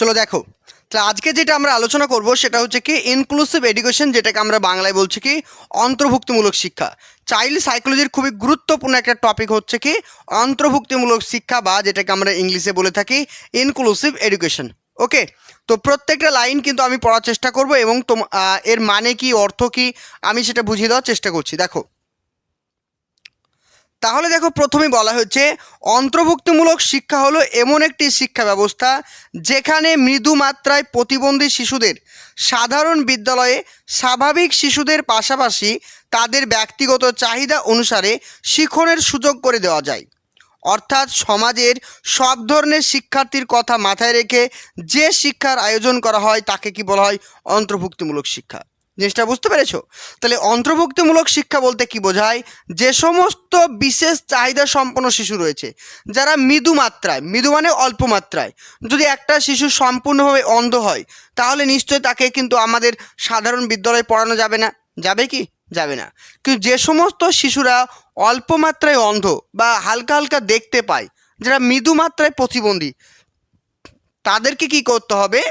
চলো দেখো। তাহলে আজকে যেটা আমরা আলোচনা করব সেটা হচ্ছে কি ইনক্লুসিভ এডুকেশন যেটাকে আমরা বাংলায় বলছি কি অন্তর্ভুক্তিমূলক শিক্ষা। চাইল্ড সাইকোলজির খুবই গুরুত্বপূর্ণ একটা টপিক হচ্ছে কি অন্তর্ভুক্তিমূলক শিক্ষা বা যেটাকে আমরা ইংলিশে বলে থাকি ইনক্লুসিভ এডুকেশন ওকে তো প্রত্যেকটা লাইন কিন্তু আমি পড়ার চেষ্টা করব এবং এর মানে কি, অর্থ কি, আমি সেটা বুঝিয়ে দেওয়ার চেষ্টা করছি। দেখো তাহলে দেখো প্রথমে বলা হচ্ছে অন্তর্ভুক্তিমূলক শিক্ষা হলো এমন একটি শিক্ষা ব্যবস্থা যেখানে মৃদু মাত্রায় প্রতিবন্ধী শিশুদের, সাধারণ বিদ্যালয়ে স্বাভাবিক শিশুদের পাশাপাশি তাদের ব্যক্তিগত চাহিদা অনুসারে শিক্ষণের সুযোগ করে দেওয়া যায়। অর্থাৎ সমাজের সব ধরনের শিক্ষার্থীর কথা মাথায় রেখে যে শিক্ষার আয়োজন করা হয় তাকে কি বলা হয় অন্তর্ভুক্তিমূলক শিক্ষা। জিনিসটা বুঝতে পেরেছ? তাহলে অন্তর্ভুক্তিমূলক শিক্ষা বলতে কি বোঝায়? যে সমস্ত বিশেষ চাহিদা সম্পন্ন শিশু রয়েছে, যারা মৃদু মাত্রায়, মৃদু মানে অল্প মাত্রায়, যদি একটা শিশু সম্পূর্ণভাবে অন্ধ হয়, তাহলে নিশ্চয়ই তাকে কিন্তু আমাদের সাধারণ বিদ্যালয়ে পড়ানো যাবে না। যাবে কি? যাবে না। কিন্তু যে সমস্ত শিশুরা অল্প মাত্রায় অন্ধ বা হালকা হালকা দেখতে পায়, যারা মৃদু মাত্রায় প্রতিবন্ধী, তাদেরকে কি করতে হবে?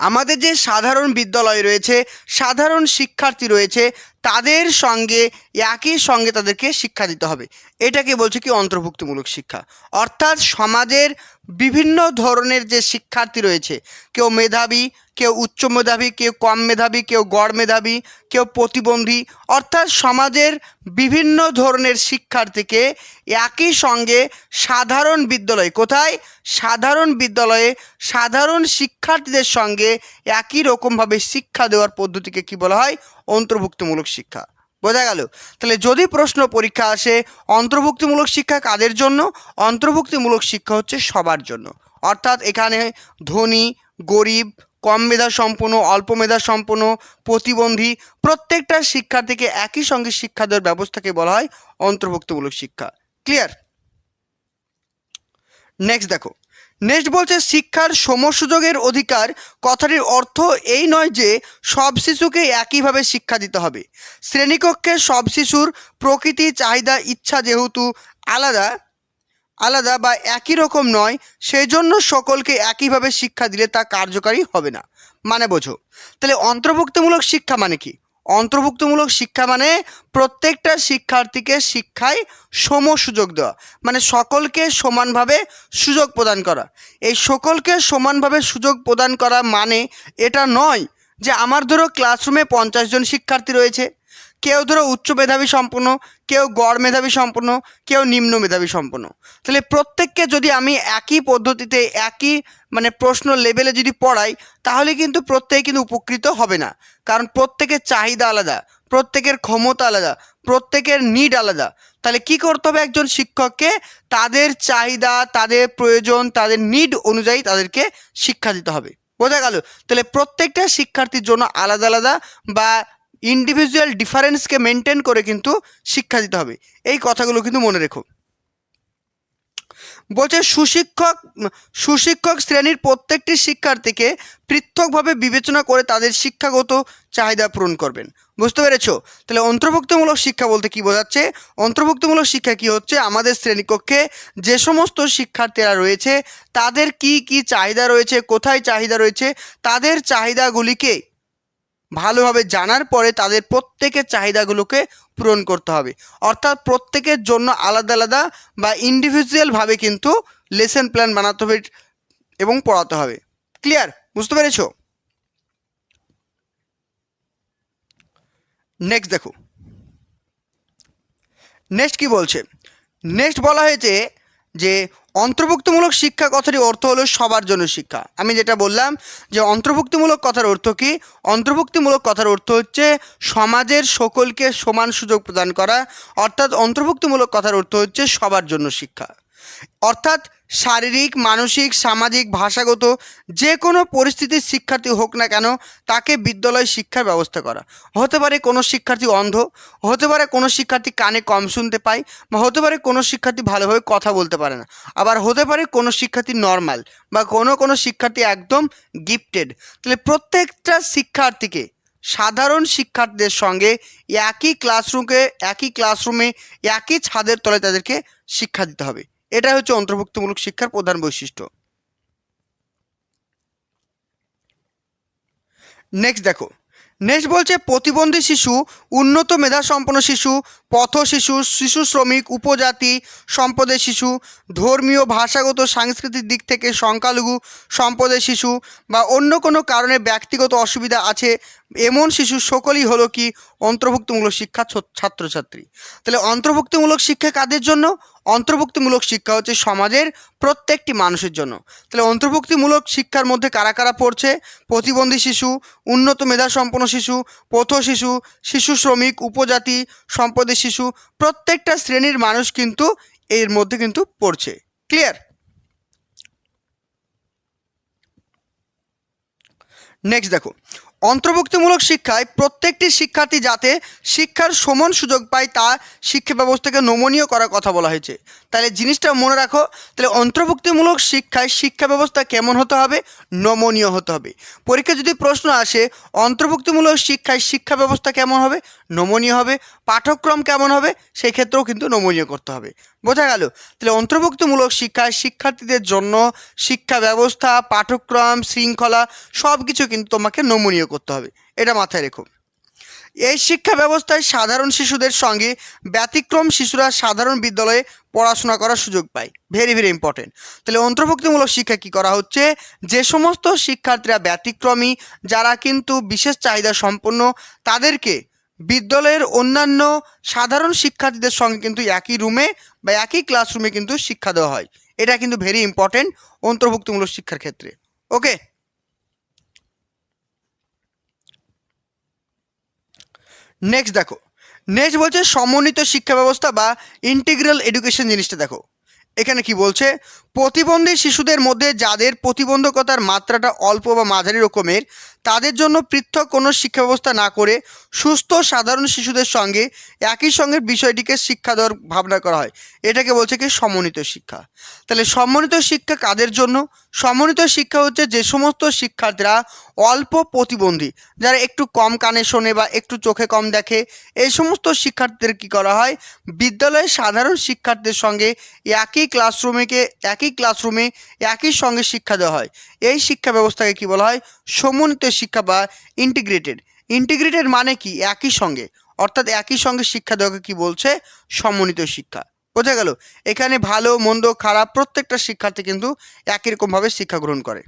আমাদের যে সাধারণ বিদ্যালয় রয়েছে সাধারণ শিক্ষার্থী রয়েছে তাদের সঙ্গে, একই সঙ্গে তাদেরকে শিক্ষা দিতে হবে। এটাকে বলছে কি অন্তর্ভুক্তিমূলক শিক্ষা। অর্থাৎ সমাজের বিভিন্ন ধরনের যে শিক্ষার্থী রয়েছে, কেউ মেধাবী, কেউ উচ্চ মেধাবী, কেউ কম মেধাবী, কেউ গড় মেধাবী, কেউ প্রতিবন্ধী, অর্থাৎ সমাজের বিভিন্ন ধরনের শিক্ষার্থীকে একই সঙ্গে সাধারণ বিদ্যালয়, কোথায়? সাধারণ বিদ্যালয়ে সাধারণ শিক্ষার্থীদের সঙ্গে একই রকমভাবে শিক্ষা দেওয়ার পদ্ধতিকে কি বলা হয়? অন্তর্ভুক্তিমূলক শিক্ষা। বোঝা গেল? তাহলে যদি প্রশ্ন পরীক্ষা আসে, অন্তর্ভুক্তিমূলক শিক্ষা কাদের জন্য? অন্তর্ভুক্তিমূলক শিক্ষা হচ্ছে সবার জন্য। অর্থাৎ এখানে ধনী, গরিব, কম মেধা সম্পন্ন অল্প মেধা সম্পন্ন প্রতিবন্ধী প্রত্যেকটা শিক্ষার্থীকে একই সঙ্গে শিক্ষা দেওয়ার ব্যবস্থাকে বলা হয় অন্তর্ভুক্তিমূলক শিক্ষা। ক্লিয়ার? নেক্সট দেখো। নেক্সট বলছে, শিক্ষার সমসুযোগের অধিকার, কথাটির অর্থ এই নয় যে সব শিশুকে একইভাবে শিক্ষা দিতে হবে। শ্রেণীকক্ষে সব শিশুর প্রকৃতি, চাহিদা, ইচ্ছা যেহেতু আলাদা আলাদা বা একই রকম নয় সেই জন্য সকলকে একইভাবে শিক্ষা দিলে তা কার্যকারী হবে না। মানে বোঝো। তাহলে অন্তর্ভুক্তিমূলক শিক্ষা মানে কি? অন্তর্ভুক্তিমূলক শিক্ষা মানে প্রত্যেকটা শিক্ষার্থীকে শিক্ষায় সম সুযোগ দেওয়া মানে সকলকে সমানভাবে সুযোগ প্রদান করা। এই সকলকে সমানভাবে সুযোগ প্রদান করা মানে এটা নয় যে আমার ধরো ক্লাসরুমে পঞ্চাশ জন শিক্ষার্থী রয়েছে কেউ ধরো উচ্চ মেধাবী সম্পন্ন, কেউ গড় মেধাবী সম্পন্ন, কেউ নিম্ন মেধাবী সম্পন্ন। তাহলে প্রত্যেককে যদি আমি একই পদ্ধতিতে, একই মানে প্রশ্ন লেভেলে যদি পড়াই, তাহলে কিন্তু প্রত্যেকে কিন্তু উপকৃত হবে না। কারণ প্রত্যেকের চাহিদা আলাদা, প্রত্যেকের ক্ষমতা আলাদা, প্রত্যেকের নিড আলাদা। তাহলে কি করতে হবে একজন শিক্ষককে? তাদের চাহিদা, তাদের প্রয়োজন, তাদের নিড অনুযায়ী তাদেরকে শিক্ষা দিতে হবে। বোঝা গেল? তাহলে প্রত্যেকটা শিক্ষার্থীর জন্য আলাদা আলাদা বা ইন্ডিভিজুয়াল ডিফারেন্সকে মেনটেন করে কিন্তু শিক্ষা দিতে হবে। এই কথাগুলো কিন্তু মনে রেখো। বলছে সুশিক্ষক সুশিক্ষক শ্রেণির প্রত্যেকটি শিক্ষার্থীকে পৃথকভাবে বিবেচনা করে তাদের শিক্ষাগত চাহিদা পূরণ করবেন। বুঝতে পেরেছ? তাহলে অন্তর্ভুক্তিমূলক শিক্ষা বলতে কি বোঝাচ্ছে? অন্তর্ভুক্তিমূলক শিক্ষা কি হচ্ছে? আমাদের শ্রেণীকক্ষে যে সমস্ত শিক্ষার্থীরা রয়েছে, তাদের কি কি চাহিদা রয়েছে, কোথায় চাহিদা রয়েছে, তাদের চাহিদাগুলিকে ভালোভাবে জানার পরে তাদের প্রত্যেকের চাহিদাগুলোকে পূরণ করতে হবে। অর্থাৎ প্রত্যেকের জন্য আলাদা আলাদা বা ইন্ডিভিজুয়ালভাবে কিন্তু লেসন প্ল্যান বানাতে হবে এবং পড়াতে হবে। ক্লিয়ার বুঝতে পেরেছ? নেক্সট দেখো। নেক্সট কি বলছে? নেক্সট বলা হয়েছে যে অন্তর্ভুক্তিমূলক শিক্ষা কথাটির অর্থ হলো সবার জন্য শিক্ষা। আমি যেটা বললাম যে অন্তর্ভুক্তিমূলক কথার অর্থ কী? অন্তর্ভুক্তিমূলক কথার অর্থ হচ্ছে সমাজের সকলকে সমান সুযোগ প্রদান করা। অর্থাৎ অন্তর্ভুক্তিমূলক কথার অর্থ হচ্ছে সবার জন্য শিক্ষা। অর্থাৎ শারীরিক, মানসিক, সামাজিক, ভাষাগত যে কোনো পরিস্থিতির শিক্ষার্থী হোক না কেন তাকে বিদ্যালয় শিক্ষার ব্যবস্থা করা। হতে পারে কোনো শিক্ষার্থী অন্ধ, হতে পারে কোনো শিক্ষার্থী কানে কম শুনতে পায় বা হতে পারে কোনো শিক্ষার্থী ভালোভাবে কথা বলতে পারে না। আবার হতে পারে কোনো শিক্ষার্থী নর্মাল বা কোনো কোনো শিক্ষার্থী একদম গিফটেড তাহলে প্রত্যেকটা শিক্ষার্থীকে, সাধারণ শিক্ষার্থীদের সঙ্গে একই ক্লাসরুমকে একই ক্লাসরুমে একই ছাদের তলায় তাদেরকে শিক্ষা দিতে হবে। এটা হচ্ছে অন্তর্ভুক্তমূলক শিক্ষার প্রধান বৈশিষ্ট্য। নেক্সট দেখো। নেক্সট বলছে প্রতিবন্ধী শিশু, উন্নত মেধা সম্পন্ন শিশু, পথ শিশু শিশু শ্রমিক, উপজাতি, সম্পদের শিশু, ধর্মীয়, ভাষাগত, সাংস্কৃতিক দিক থেকে সংখ্যালঘু, সম্পদের শিশু বা অন্য কোনো কারণে ব্যক্তিগত অসুবিধা আছে এমন শিশু সকলই হলো কি অন্তর্ভুক্তিমূলক শিক্ষা ছাত্রছাত্রী। তাহলে অন্তর্ভুক্তিমূলক শিক্ষা কাদের জন্য? অন্তর্ভুক্তিমূলক শিক্ষা হচ্ছে সমাজের প্রত্যেকটি মানুষের জন্য। তাহলে অন্তর্ভুক্তিমূলক শিক্ষার মধ্যে কারা কারা পড়ছে? প্রতিবন্ধী শিশু, উন্নত মেধা সম্পন্ন শিশু, পথ শিশু শিশু শ্রমিক, উপজাতি, সম্পদের শিশু, প্রত্যেকটা শ্রেণির মানুষ কিন্তু এর মধ্যে কিন্তু পড়ছে। ক্লিয়ার নেক্সট দেখো। অন্তর্ভুক্তিমূলক শিক্ষায় প্রত্যেকটি শিক্ষার্থী যাতে শিক্ষার সমান সুযোগ পায়, তা শিক্ষা ব্যবস্থাকে নমনীয় করার কথা বলা হয়েছে। তাহলে জিনিসটা মনে রাখো, তাহলে অন্তর্ভুক্তিমূলক শিক্ষায় শিক্ষা ব্যবস্থা কেমন হতে হবে? নমনীয় হতে হবে। পরীক্ষা যদি প্রশ্ন আসে, অন্তর্ভুক্তিমূলক শিক্ষায় শিক্ষা ব্যবস্থা কেমন হবে? নমনীয় হবে। পাঠ্যক্রম কেমন হবে? সেই ক্ষেত্রেও কিন্তু নমনীয় করতে হবে। বোঝা গেল? তাহলে অন্তর্ভুক্তিমূলক শিক্ষায় শিক্ষার্থীদের জন্য শিক্ষা ব্যবস্থা, পাঠ্যক্রম, শৃঙ্খলা সব কিছু কিন্তু তোমাকে নমনীয় করতে হবে। এটা মাথায় রেখো। এই শিক্ষা ব্যবস্থায় সাধারণ শিশুদের সঙ্গে ব্যতিক্রম শিশুরা সাধারণ বিদ্যালয়ে পড়াশোনা করার সুযোগ পায়। ভেরি ভেরি ইম্পর্টেন্ট তাহলে অন্তর্ভুক্তিমূলক শিক্ষা কি করা হচ্ছে? যে সমস্ত শিক্ষার্থীরা ব্যতিক্রমী, যারা কিন্তু বিশেষ চাহিদা সম্পন্ন, তাদেরকে বিদ্যালয়ের অন্যান্য সাধারণ শিক্ষার্থীদের সঙ্গে কিন্তু একই রুমে বা একই ক্লাসরুমে কিন্তু শিক্ষা দেওয়া হয়। এটা কিন্তু ভেরি ইম্পর্টেন্ট অন্তর্ভুক্তিমূলক শিক্ষার ক্ষেত্রে। ওকে নেক্সট দেখো। নেক্সট বলছে সমন্বিত শিক্ষা ব্যবস্থা বা ইন্টিগ্রাল এডুকেশন জিনিসটা দেখো। এখানে কি বলছে? প্রতিবন্ধী শিশুদের মধ্যে যাদের প্রতিবন্ধকতার মাত্রাটা অল্প বা মাঝারি রকমের, তাদের জন্য পৃথক কোনো শিক্ষা ব্যবস্থা না করে সুস্থ সাধারণ শিশুদের সঙ্গে একই সঙ্গে বিষয়টিকে শিক্ষা দেওয়ার ভাবনা করা হয়। এটাকে বলছে কি সমন্বিত শিক্ষা। তাহলে সমন্বিত শিক্ষা কাদের জন্য? সমন্বিত শিক্ষা হচ্ছে যে সমস্ত শিক্ষার্থীরা অল্প প্রতিবন্ধী, যারা একটু কম কানে শোনে বা একটু চোখে কম দেখে, এই সমস্ত শিক্ষার্থীদের কী করা হয়? বিদ্যালয়ে সাধারণ শিক্ষার্থীদের সঙ্গে একই ক্লাসরুমেকে একই ক্লাসরুমে একই সঙ্গে শিক্ষা দেওয়া হয়। এই শিক্ষা ব্যবস্থাকে কী বলা হয়? সমন্বিত শিক্ষা বা ইন্টিগ্রেটেড ইন্টিগ্রেটেড মানে কি? একই সঙ্গে। অর্থাৎ একই সঙ্গে শিক্ষা দেওয়াকে কি বলছে? সমন্বিত শিক্ষা। বোঝা গেল? এখানে ভালো, মন্দ, খারাপ প্রত্যেকটা শিক্ষার্থী কিন্তু একই রকমভাবে শিক্ষা গ্রহণ করে।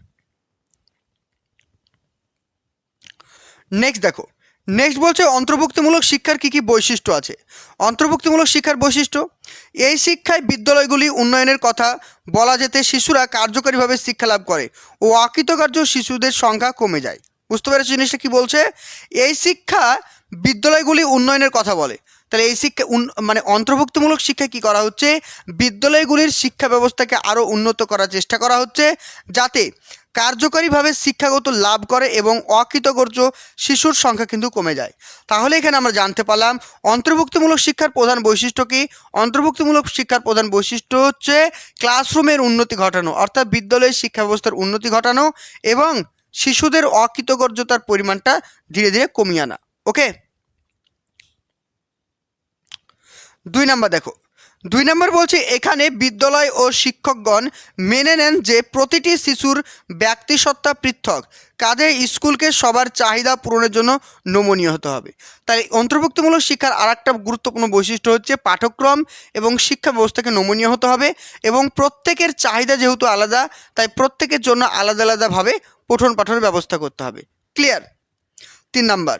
নেক্সট দেখো। নেক্সট বলছে, অন্তর্ভুক্তিমূলক শিক্ষার কী কী বৈশিষ্ট্য আছে? অন্তর্ভুক্তিমূলক শিক্ষার বৈশিষ্ট্য, এই শিক্ষায় বিদ্যালয়গুলি উন্নয়নের কথা বলা যেতে শিশুরা কার্যকরীভাবে শিক্ষা লাভ করে ও অকৃতকার্য শিশুদের সংখ্যা কমে যায়। বুঝতে পেরেছি জিনিসটা কী বলছে? এই শিক্ষা বিদ্যালয়গুলি উন্নয়নের কথা বলে। তাহলে এই শিক্ষা মানে অন্তর্ভুক্তিমূলক শিক্ষা কি করা হচ্ছে? বিদ্যালয়গুলির শিক্ষা ব্যবস্থাকে আরও উন্নত করার চেষ্টা করা হচ্ছে, যাতে কার্যকরীভাবে শিক্ষাগত লাভ করে এবং অকৃতকার্য শিশুর সংখ্যা কিন্তু কমে যায়। তাহলে এখানে আমরা জানতে পারলাম, অন্তর্ভুক্তিমূলক শিক্ষার প্রধান বৈশিষ্ট্য কি? অন্তর্ভুক্তিমূলক শিক্ষার প্রধান বৈশিষ্ট্য হচ্ছে ক্লাসরুমের উন্নতি ঘটানো, অর্থাৎ বিদ্যালয়ের শিক্ষা ব্যবস্থার উন্নতি ঘটানো এবং শিশুদের অকৃতকার্যতার পরিমাণটা ধীরে ধীরে কমিয়ে আনা। ওকে? দুই নাম্বার দেখো। দুই নম্বর বলছি, এখানে বিদ্যালয় ও শিক্ষকগণ মেনে নেন যে প্রতিটি শিশুর ব্যক্তিসত্তা পৃথক। কাজে স্কুলকে সবার চাহিদা পূরণের জন্য নমনীয় হতে হবে। তাই অন্তর্ভুক্তিমূলক শিক্ষার আর একটা গুরুত্বপূর্ণ বৈশিষ্ট্য হচ্ছে পাঠ্যক্রম এবং শিক্ষা ব্যবস্থাকে নমনীয় হতে হবে এবং প্রত্যেকের চাহিদা যেহেতু আলাদা, তাই প্রত্যেকের জন্য আলাদা আলাদাভাবে পঠন পাঠনের ব্যবস্থা করতে হবে। ক্লিয়ার? তিন নাম্বার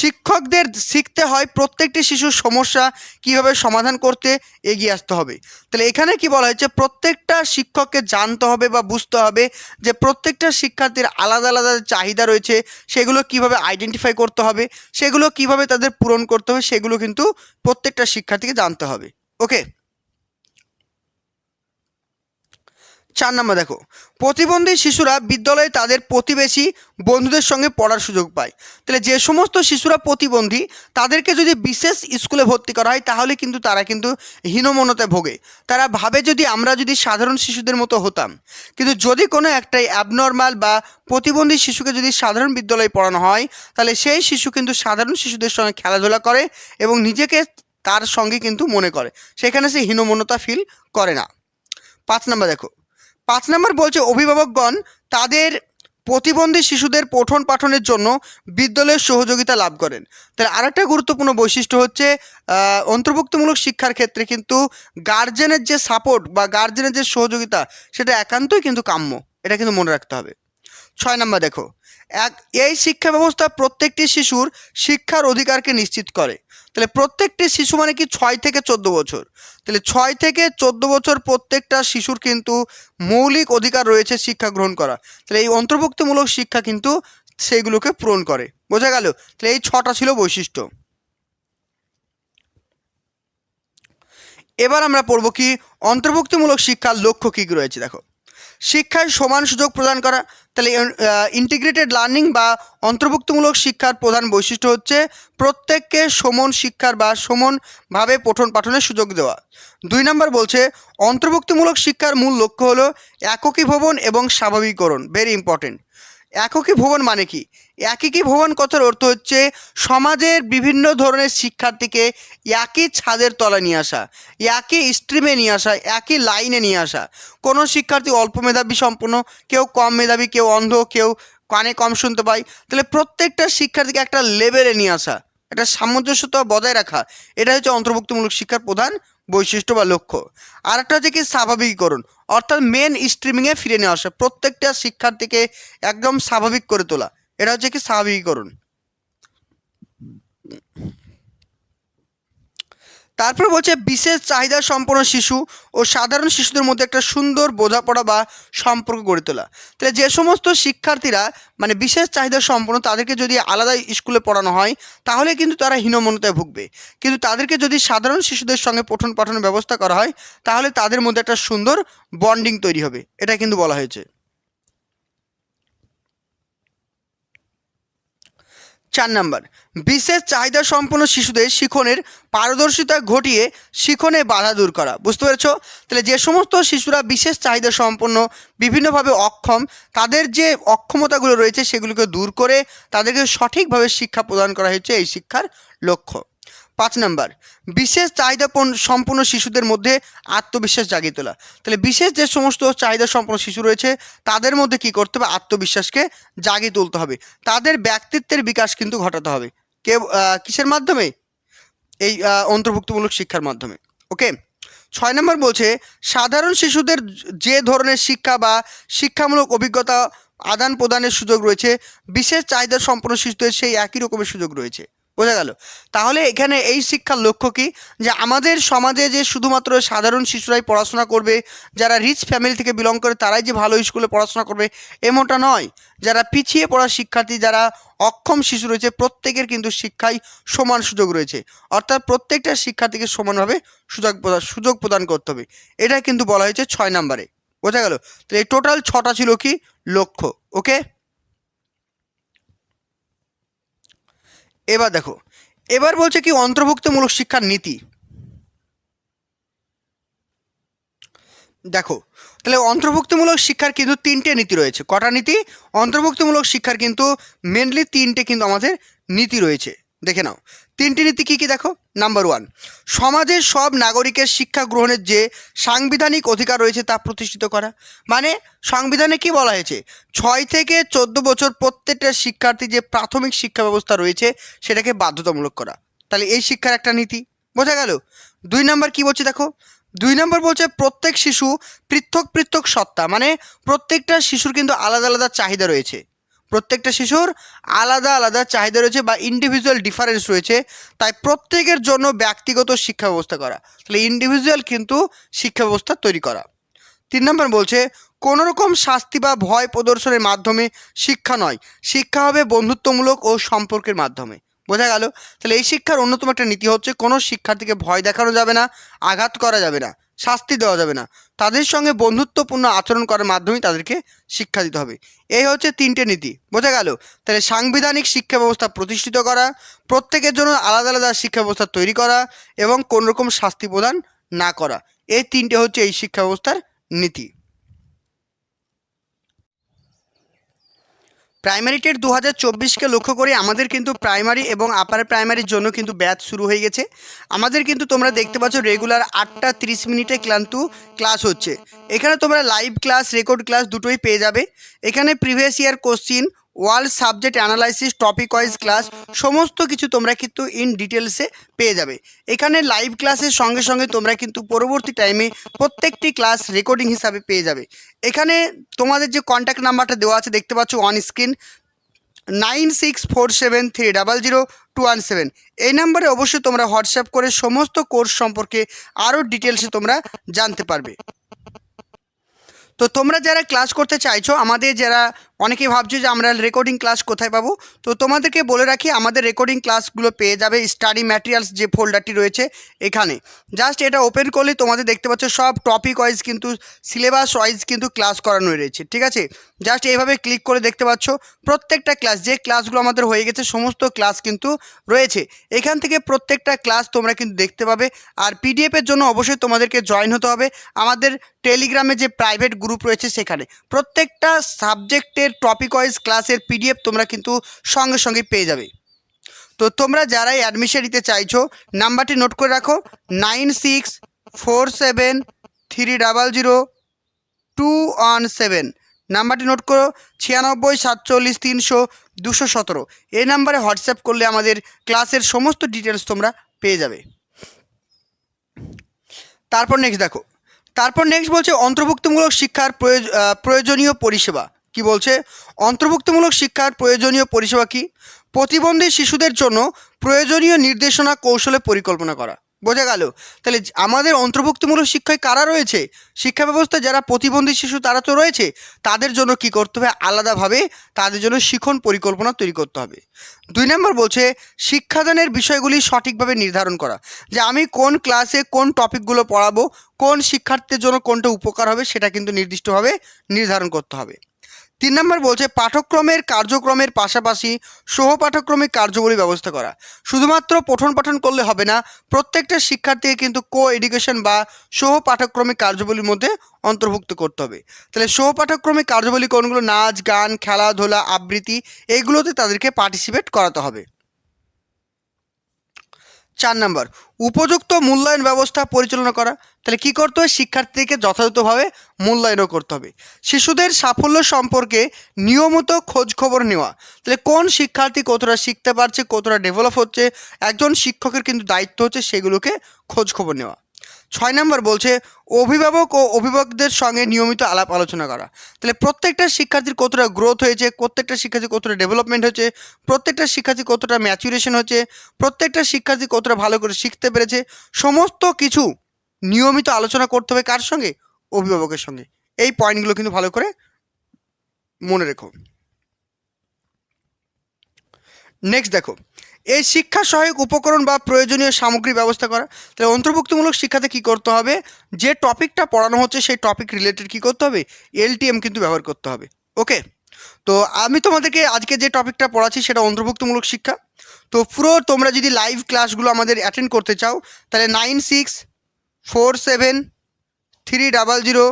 শিক্ষকদের শিখতে হয় প্রত্যেকটি শিশুর সমস্যা কীভাবে সমাধান করতে এগিয়ে আসতে হবে। তাহলে এখানে কি বলা হয়েছে? প্রত্যেকটা শিক্ষককে জানতে হবে বা বুঝতে হবে যে প্রত্যেকটা শিক্ষার্থীর আলাদা আলাদা চাহিদা রয়েছে, সেগুলো কীভাবে আইডেন্টিফাই করতে হবে, সেগুলো কীভাবে তাদের পূরণ করতে হবে, সেগুলো কিন্তু প্রত্যেকটা শিক্ষার্থীকে জানতে হবে। ওকে চার নম্বর দেখো, প্রতিবন্ধী শিশুরা বিদ্যালয়ে তাদের প্রতিবেশী বন্ধুদের সঙ্গে পড়ার সুযোগ পায়। তাহলে যে সমস্ত শিশুরা প্রতিবন্ধী, তাদেরকে যদি বিশেষ স্কুলে ভর্তি করা হয়, তাহলে কিন্তু তারা কিন্তু হীনমনতায় ভোগে। তারা ভাবে যদি আমরা যদি সাধারণ শিশুদের মতো হতাম, কিন্তু যদি কোনো একটাই অ্যাবনর্মাল বা প্রতিবন্ধী শিশুকে যদি সাধারণ বিদ্যালয়ে পড়ানো হয়, তাহলে সেই শিশু কিন্তু সাধারণ শিশুদের সঙ্গে খেলাধুলা করে এবং নিজেকে তার সঙ্গে কিন্তু মনে করে। সেখানে সে হীনমনতা ফিল করে না। পাঁচ নাম্বার দেখো পাঁচ নম্বর বলছে, অভিভাবকগণ তাদের প্রতিবন্ধী শিশুদের পঠন পাঠনের জন্য বিদ্যালয়ের সহযোগিতা লাভ করেন। তাহলে আরেকটা গুরুত্বপূর্ণ বৈশিষ্ট্য হচ্ছে অন্তর্ভুক্তিমূলক শিক্ষার ক্ষেত্রে কিন্তু গার্জেনের যে সাপোর্ট বা গার্জেনের যে সহযোগিতা, সেটা একান্তই কিন্তু কাম্য। এটা কিন্তু মনে রাখতে হবে। ছয় নম্বর দেখো, এক, এই শিক্ষা ব্যবস্থা প্রত্যেকটি শিশুর শিক্ষার অধিকারকে নিশ্চিত করে। তাহলে প্রত্যেকটি শিশু মানে কি ছয় থেকে চোদ্দ বছর। তাহলে ছয় থেকে চোদ্দ বছর প্রত্যেকটা শিশুর কিন্তু মৌলিক অধিকার রয়েছে শিক্ষা গ্রহণ করা তাহলে এই অন্তর্ভুক্তিমূলক শিক্ষা কিন্তু সেইগুলোকে পূরণ করে। বোঝা গেল? তাহলে এই ছটা ছিল বৈশিষ্ট্য। এবার আমরা পড়ব কি? অন্তর্ভুক্তিমূলক শিক্ষার লক্ষ্য কী রয়েছে? দেখো। শিক্ষায় সমান সুযোগ প্রদান করা। তাহলে ইন্টিগ্রেটেড লার্নিং বা অন্তর্ভুক্তিমূলক শিক্ষার প্রধান বৈশিষ্ট্য হচ্ছে প্রত্যেককে সমন শিক্ষার বা সমনভাবে পঠন পাঠনের সুযোগ দেওয়া। দুই নম্বর বলছে, অন্তর্ভুক্তিমূলক শিক্ষার মূল লক্ষ্য হলো এককীভবন এবং স্বাভাবিকরণ ভেরি ইম্পর্টেন্ট এককী ভবন মানে কি? এককী ভবন কথার অর্থ হচ্ছে সমাজের বিভিন্ন ধরনের শিক্ষার্থীকে একই ছাদের তলায় নিয়ে আসা, একই স্ট্রিমে নিয়ে আসা, একই লাইনে নিয়ে আসা। কোনো শিক্ষার্থী অল্প মেধাবী সম্পন্ন, কেউ কম মেধাবী, কেউ অন্ধ, কেউ কানে কম শুনতে পায়, তাহলে প্রত্যেকটা শিক্ষার্থীকে একটা লেভেলে নিয়ে আসা, একটা সামঞ্জস্যতা বজায় রাখা, এটা হচ্ছে অন্তর্ভুক্তিমূলক শিক্ষার প্রধান বৈশিষ্ট্য বা লক্ষ্য। আর একটা হচ্ছে কি স্বাভাবিকীকরণ অর্থাৎ মেন স্ট্রিমিংয়ে ফিরে নিয়ে আসা। প্রত্যেকটা শিক্ষার্থীকে একদম স্বাভাবিক করে তোলা। এটা হচ্ছে কি স্বাভাবিকীকরণ। তারপর বলছে, বিশেষ চাহিদা সম্পন্ন শিশু ও সাধারণ শিশুদের মধ্যে একটা সুন্দর বোঝাপড়া বা সম্পর্ক গড়ে তোলা। তাহলে যে সমস্ত শিক্ষার্থীরা মানে বিশেষ চাহিদা সম্পন্ন তাদেরকে যদি আলাদা স্কুলে পড়ানো হয়, তাহলে কিন্তু তারা হীনমন্যতায় ভুগবে। কিন্তু তাদেরকে যদি সাধারণ শিশুদের সঙ্গে পঠন পাঠনের ব্যবস্থা করা হয়, তাহলে তাদের মধ্যে একটা সুন্দর বন্ডিং তৈরি হবে। এটা কিন্তু বলা হয়েছে। চার নম্বর। বিশেষ চাহিদা সম্পন্ন শিশুদের শিখনের পারদর্শিতা ঘটিয়ে শিখনে বাধা দূর করা। বুঝতে পেরেছ? তাহলে যে সমস্ত শিশুরা বিশেষ চাহিদা সম্পন্ন, বিভিন্নভাবে অক্ষম, তাদের যে অক্ষমতাগুলো রয়েছে সেগুলোকে দূর করে তাদেরকে সঠিকভাবে শিক্ষা প্রদান করা হয়েছে এই শিক্ষার লক্ষ্য। পাঁচ নাম্বার, বিশেষ চাহিদা পন- সম্পন্ন শিশুদের মধ্যে আত্মবিশ্বাস জাগিয়ে তোলা। তাহলে বিশেষ যে সমস্ত চাহিদা সম্পন্ন শিশু রয়েছে, তাদের মধ্যে কি করতে হবে? আত্মবিশ্বাসকে জাগিয়ে তুলতে হবে। তাদের ব্যক্তিত্বের বিকাশ কিন্তু ঘটাতে হবে। কে কিসের মাধ্যমে? এই অন্তর্ভুক্তমূলক শিক্ষার মাধ্যমে। ওকে? ছয় নম্বর বলছে, সাধারণ শিশুদের যে ধরনের শিক্ষা বা শিক্ষামূলক অভিজ্ঞতা আদান প্রদানের সুযোগ রয়েছে, বিশেষ চাহিদা সম্পন্ন শিশুদের সেই একই রকমের সুযোগ রয়েছে। বোঝা গেল। তাহলে এখানে এই শিক্ষার লক্ষ্য কি? যে আমাদের সমাজে যে শুধুমাত্র সাধারণ শিশুরাই পড়াশোনা করবে, যারা রিচ ফ্যামিলি থেকে বিলং করে তারাই যে ভালো স্কুলে পড়াশোনা করবে, এমনটা নয়। যারা পিছিয়ে পড়া শিক্ষার্থী, যারা অক্ষম শিশু রয়েছে, প্রত্যেকের কিন্তু শিক্ষায় সমান সুযোগ রয়েছে। অর্থাৎ প্রত্যেকটা শিক্ষার্থীকে সমানভাবে সুযোগ প্রদান সুযোগ প্রদান করতে হবে। এটা কিন্তু বলা হয়েছে ছয় নম্বরে। বোঝা গেল? তো এই টোটাল ছটা ছিল কি? লক্ষ্য। ওকে এবার দেখো, এবার বলছে কি অন্তর্ভুক্তমূলক শিক্ষার নীতি। দেখো, তাহলে অন্তর্ভুক্তিমূলক শিক্ষার কিন্তু তিনটে নীতি রয়েছে। কটা নীতি? অন্তর্ভুক্তিমূলক শিক্ষার কিন্তু মেনলি তিনটে কিন্তু আমাদের নীতি রয়েছে। দেখে নাও। তিনটি নীতি কী কী দেখো? নাম্বার ওয়ান সমাজের সব নাগরিকের শিক্ষা গ্রহণের যে সাংবিধানিক অধিকার রয়েছে তা প্রতিষ্ঠিত করা। মানে সংবিধানে কি বলা হয়েছে? ছয় থেকে চোদ্দ বছর প্রত্যেকটা শিক্ষার্থী যে প্রাথমিক শিক্ষা ব্যবস্থা রয়েছে, সেটাকে বাধ্যতামূলক করা। তাহলে এই শিক্ষার একটা নীতি। বোঝা গেল? দুই নাম্বার কি বলছে দেখো? দুই নম্বর বলছে প্রত্যেক শিশু পৃথক পৃথক সত্তা। মানে প্রত্যেকটা শিশুর কিন্তু আলাদা আলাদা চাহিদা রয়েছে। প্রত্যেকটা শিশুর আলাদা আলাদা চাহিদা রয়েছে বা ইন্ডিভিজুয়াল ডিফারেন্স রয়েছে। তাই প্রত্যেকের জন্য ব্যক্তিগত শিক্ষা ব্যবস্থা করা। তাহলে ইন্ডিভিজুয়াল কিন্তু শিক্ষা ব্যবস্থা তৈরি করা। তিন নম্বর বলছে কোনো রকম শাস্তি বা ভয় প্রদর্শনের মাধ্যমে শিক্ষা নয়। শিক্ষা হবে বন্ধুত্বমূলক ও সম্পর্কের মাধ্যমে। বোঝা গেল? তাহলে এই শিক্ষার অন্যতম একটা নীতি হচ্ছে, কোনো শিক্ষার্থীকে ভয় দেখানো যাবে না, আঘাত করা যাবে না, শাস্তি দেওয়া যাবে না। তাদের সঙ্গে বন্ধুত্বপূর্ণ আচরণ করার মাধ্যমে তাদেরকে শিক্ষা দিতে হবে। এই হচ্ছে তিনটে নীতি। বোঝা গেল? তাহলে সাংবিধানিক শিক্ষা ব্যবস্থা প্রতিষ্ঠিত করা, প্রত্যেকের জন্য আলাদা আলাদা শিক্ষা ব্যবস্থা তৈরি করা এবং কোনোরকম শাস্তি প্রদান না করা। এই তিনটে হচ্ছে এই শিক্ষা ব্যবস্থার নীতি। প্রাইমারি টেট দু হাজার চব্বিশকে লক্ষ্য করে আমাদের কিন্তু প্রাইমারি এবং আপার প্রাইমারির জন্য কিন্তু ব্যাচ শুরু হয়ে গেছে। আমাদের কিন্তু তোমরা দেখতে পাচ্ছ রেগুলার আটটা তিরিশ মিনিটে ক্লান্ত ক্লাস হচ্ছে। এখানে তোমরা লাইভ ক্লাস রেকর্ড ক্লাস দুটোই পেয়ে যাবে। এখানে previous year question world subject analysis, topic wise class, সমস্ত কিছু তোমরা কিন্তু ইন ডিটেলসে পেয়ে যাবে। এখানে লাইভ ক্লাসের সঙ্গে সঙ্গে তোমরা কিন্তু পরবর্তী টাইমে প্রত্যেকটি ক্লাস রেকর্ডিং হিসাবে পেয়ে যাবে। এখানে তোমাদের যে কন্ট্যাক্ট নাম্বারটা দেওয়া আছে, দেখতে পাচ্ছ on screen nine six four seven three double zero two one seven এই নাম্বারে অবশ্যই তোমরা হোয়াটসঅ্যাপ করে সমস্ত কোর্স সম্পর্কে আরও ডিটেলসে তোমরা জানতে পারবে। তো তোমরা যারা ক্লাস করতে চাইছো, আমাদের যারা অনেকেই ভাবছ যে আমরা রেকর্ডিং ক্লাস কোথায় পাবো? তো তোমাদেরকে বলে রাখি, আমাদের রেকর্ডিং ক্লাসগুলো পেয়ে যাবে স্টাডি ম্যাটেরিয়ালস যে ফোল্ডারটি রয়েছে এখানে। জাস্ট এটা ওপেন করলে তোমাদের দেখতে পাচ্ছ সব টপিক ওয়াইজ কিন্তু সিলেবাস ওয়াইজ কিন্তু ক্লাস করানো রয়েছে, ঠিক আছে? জাস্ট এইভাবে ক্লিক করে দেখতে পাচ্ছ, প্রত্যেকটা ক্লাস যে ক্লাসগুলো আমাদের হয়ে গেছে সমস্ত ক্লাস কিন্তু রয়েছে। এখান থেকে প্রত্যেকটা ক্লাস তোমরা কিন্তু দেখতে পাবে, আর পিডিএফের জন্য অবশ্যই তোমাদেরকে জয়েন হতে হবে। আমাদের টেলিগ্রামে যে প্রাইভেট গ্রুপ রয়েছে সেখানে। প্রত্যেকটা সাবজেক্টের টপিক ওয়াইজ ক্লাসের পিডিএফ তোমরা কিন্তু সঙ্গে সঙ্গে পেয়ে যাবে। তো তোমরা যারাই অ্যাডমিশন নিতে চাইছো নাম্বারটি নোট করে রাখো nine six four seven three double zero two one seven নাম্বারটি নোট করো, ছিয়ানব্বই, সাতচল্লিশ, তিনশো, দুশো সতেরো। এই নাম্বারে হোয়াটসঅ্যাপ করলে আমাদের ক্লাসের সমস্ত ডিটেলস তোমরা পেয়ে যাবে। তারপর নেক্সট দেখো। তারপর নেক্সট বলছে অন্তর্ভুক্তিমূলক শিক্ষার প্রয়োজ- প্রয়োজনীয় পরিষেবা। কি বলছে? অন্তর্ভুক্তিমূলক শিক্ষার প্রয়োজনীয় পরিষেবা কি? প্রতিবন্ধী শিশুদের জন্য প্রয়োজনীয় নির্দেশনা কৌশলে পরিকল্পনা করা। বোঝা গেল। তাহলে আমাদের অন্তর্ভুক্তিমূলক শিক্ষায় কারা রয়েছে? শিক্ষা ব্যবস্থা যারা প্রতিবন্ধী শিশু তারা তো রয়েছে। তাদের জন্য কি করতে হবে? আলাদাভাবে তাদের জন্য শিখন পরিকল্পনা তৈরি করতে হবে। দুই নম্বর বলছে, শিক্ষাদানের বিষয়গুলি সঠিকভাবে নির্ধারণ করা। যে আমি কোন ক্লাসে কোন টপিকগুলো পড়াবো, কোন শিক্ষার্থীর জন্য কোনটা উপকার হবে সেটা কিন্তু নির্দিষ্টভাবে নির্ধারণ করতে হবে। তিন নম্বর বলছে, পাঠক্রমের কার্যক্রমের পাশাপাশি সহপাঠক্রমিক কার্যবলী ব্যবস্থা করা। শুধুমাত্র পঠন পাঠন করলে হবে না, প্রত্যেকটা শিক্ষার্থীকে কিন্তু কো এডুকেশন বা সহপাঠক্রমিক কার্যবলীর মধ্যে অন্তর্ভুক্ত করতে হবে। তাহলে সহপাঠক্রমিক কার্যবলী কোনগুলো? নাচ, গান, খেলাধুলা, আবৃত্তি, এগুলোতে তাদেরকে পার্টিসিপেট করাতে হবে। চার নম্বর, উপযুক্ত মূল্যায়ন ব্যবস্থা পরিচালনা করা। তাহলে কি করতে হবে? শিক্ষার্থীকে যথাযথভাবে মূল্যায়নও করতে হবে। শিশুদের সাফল্য সম্পর্কে নিয়মিত খোঁজ খবর নেওয়া। তাহলে কোন শিক্ষার্থী কতটা শিখতে পারছে, কতটা ডেভেলপ হচ্ছে, একজন শিক্ষকের কিন্তু দায়িত্ব হচ্ছে সেগুলোকে খোঁজ খবর নেওয়া। ছয় নম্বর বলছে, অভিভাবক ও অভিভাবকদের সঙ্গে নিয়মিত আলাপ আলোচনা করা। তাহলে প্রত্যেকটা শিক্ষার্থীর কতটা গ্রোথ হয়েছে, প্রত্যেকটা শিক্ষার্থীর কতটা ডেভেলপমেন্ট হচ্ছে, প্রত্যেকটা শিক্ষার্থী কতটা ম্যাচুরেশন হচ্ছে, প্রত্যেকটা শিক্ষার্থী কতটা ভালো করে শিখতে পেরেছে, সমস্ত কিছু নিয়মিত আলোচনা করতে হবে কার সঙ্গে? অভিভাবকের সঙ্গে। এই পয়েন্টগুলো কিন্তু ভালো করে মনে রেখো। নেক্সট দেখো এই শিক্ষা সহায়ক উপকরণ বা প্রয়োজনীয় সামগ্রী ব্যবস্থা করা। তাহলে অন্তর্ভুক্তিমূলক শিক্ষাতে কী করতে হবে? যে টপিকটা পড়ানো হচ্ছে সেই টপিক রিলেটেড কী করতে হবে? এলটিএম কিন্তু ব্যবহার করতে হবে। ওকে তো আমি তোমাদেরকে আজকে যে টপিকটা পড়াচ্ছি সেটা অন্তর্ভুক্তিমূলক শিক্ষা। তো পুরো তোমরা যদি লাইভ ক্লাসগুলো আমাদের অ্যাটেন্ড করতে চাও, তাহলে nine six four seven three double zero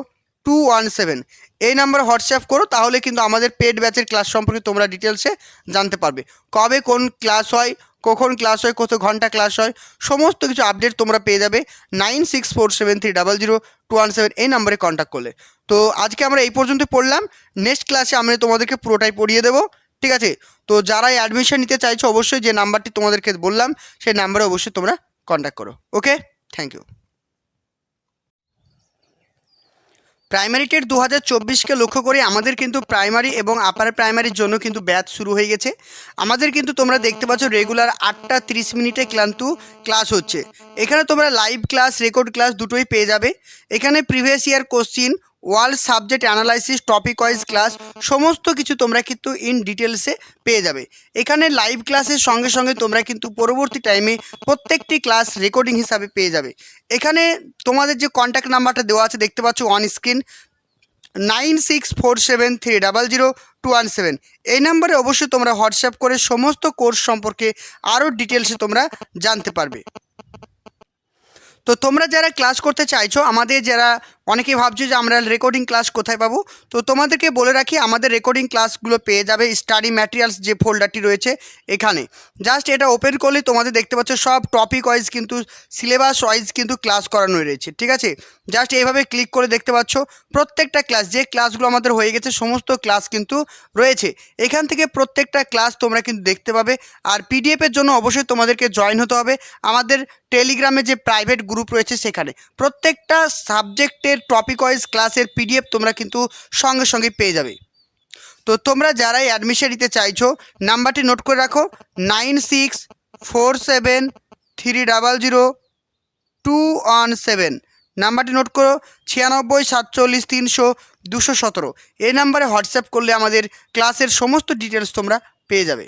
two one seven এই নাম্বার হোয়াটসঅ্যাপ করো, তাহলে কিন্তু আমাদের পেড ব্যাচের ক্লাস সম্পর্কে তোমরা ডিটেলসে জানতে পারবে। কবে কোন ক্লাস হয়, কখন ক্লাস হয়, কত ঘণ্টা ক্লাস হয়, সমস্ত কিছু আপডেট তোমরা পেয়ে যাবে nine six four seven three double zero two one seven এই নাম্বারে কন্ট্যাক্ট করলে। তো আজকে আমরা এই পর্যন্ত পড়লাম। নেক্সট ক্লাসে আমরা তোমাদেরকে পুরোটাই পড়িয়ে দেবো, ঠিক আছে? তো যারা অ্যাডমিশন নিতে চাইছো, অবশ্যই যে নাম্বারটি তোমাদেরকে বললাম, সেই নাম্বারে অবশ্যই তোমরা কন্ট্যাক্ট করো okay thank you primary TET দু হাজার চব্বিশকে লক্ষ্য করে আমাদের কিন্তু প্রাইমারি এবং আপার প্রাইমারির জন্য কিন্তু ব্যাচ শুরু হয়ে গেছে। আমাদের কিন্তু তোমরা দেখতে পাচ্ছ রেগুলার আটটা তিরিশ মিনিটে ক্লান্ত ক্লাস হচ্ছে। এখানে তোমরা লাইভ ক্লাস রেকর্ড ক্লাস দুটোই পেয়ে যাবে। এখানে previous year question world subject analysis topic wise class, সমস্ত কিছু তোমরা কিন্তু ইন ডিটেলসে পেয়ে যাবে। এখানে লাইভ ক্লাসের সঙ্গে সঙ্গে তোমরা কিন্তু পরবর্তী টাইমে প্রত্যেকটি ক্লাস রেকর্ডিং হিসাবে পেয়ে যাবে। এখানে তোমাদের যে কন্ট্যাক্ট নাম্বারটা দেওয়া আছে, দেখতে পাচ্ছ on screen nine six four seven three double zero two one seven এই নাম্বারে অবশ্যই তোমরা হোয়াটসঅ্যাপ করে সমস্ত কোর্স সম্পর্কে আরও ডিটেলসে তোমরা জানতে পারবে। তো তোমরা যারা ক্লাস করতে চাইছো, আমাদের যারা অনেকেই ভাবছ যে আমরা রেকর্ডিং ক্লাস কোথায় পাবো? তো তোমাদেরকে বলে রাখি, আমাদের রেকর্ডিং ক্লাসগুলো পেয়ে যাবে স্টাডি ম্যাটেরিয়ালস যে ফোল্ডারটি রয়েছে এখানে। জাস্ট এটা ওপেন করলেই তোমাদের দেখতে পাচ্ছ সব টপিক ওয়াইজ কিন্তু সিলেবাস ওয়াইজ কিন্তু ক্লাস করানো রয়েছে, ঠিক আছে? জাস্ট এইভাবে ক্লিক করে দেখতে পাচ্ছ, প্রত্যেকটা ক্লাস যে ক্লাসগুলো আমাদের হয়ে গেছে সমস্ত ক্লাস কিন্তু রয়েছে। এখান থেকে প্রত্যেকটা ক্লাস তোমরা কিন্তু দেখতে পাবে, আর পিডিএফের জন্য অবশ্যই তোমাদেরকে জয়েন হতে হবে। আমাদের টেলিগ্রামে যে প্রাইভেট গ্রুপ রয়েছে সেখানে। প্রত্যেকটা সাবজেক্টের টপিক ওয়াইজ ক্লাসের পিডিএফ তোমরা কিন্তু সঙ্গে সঙ্গে পেয়ে যাবে। তো তোমরা যারাই অ্যাডমিশন নিতে চাইছো, নাম্বারটি নোট করে রাখো nine six four seven three double zero two one seven নাম্বারটি নোট করো, ছিয়ানব্বই, সাতচল্লিশ, তিনশো, দুশো সতেরো। এই নাম্বারে হোয়াটসঅ্যাপ করলে আমাদের ক্লাসের সমস্ত ডিটেলস তোমরা পেয়ে যাবে।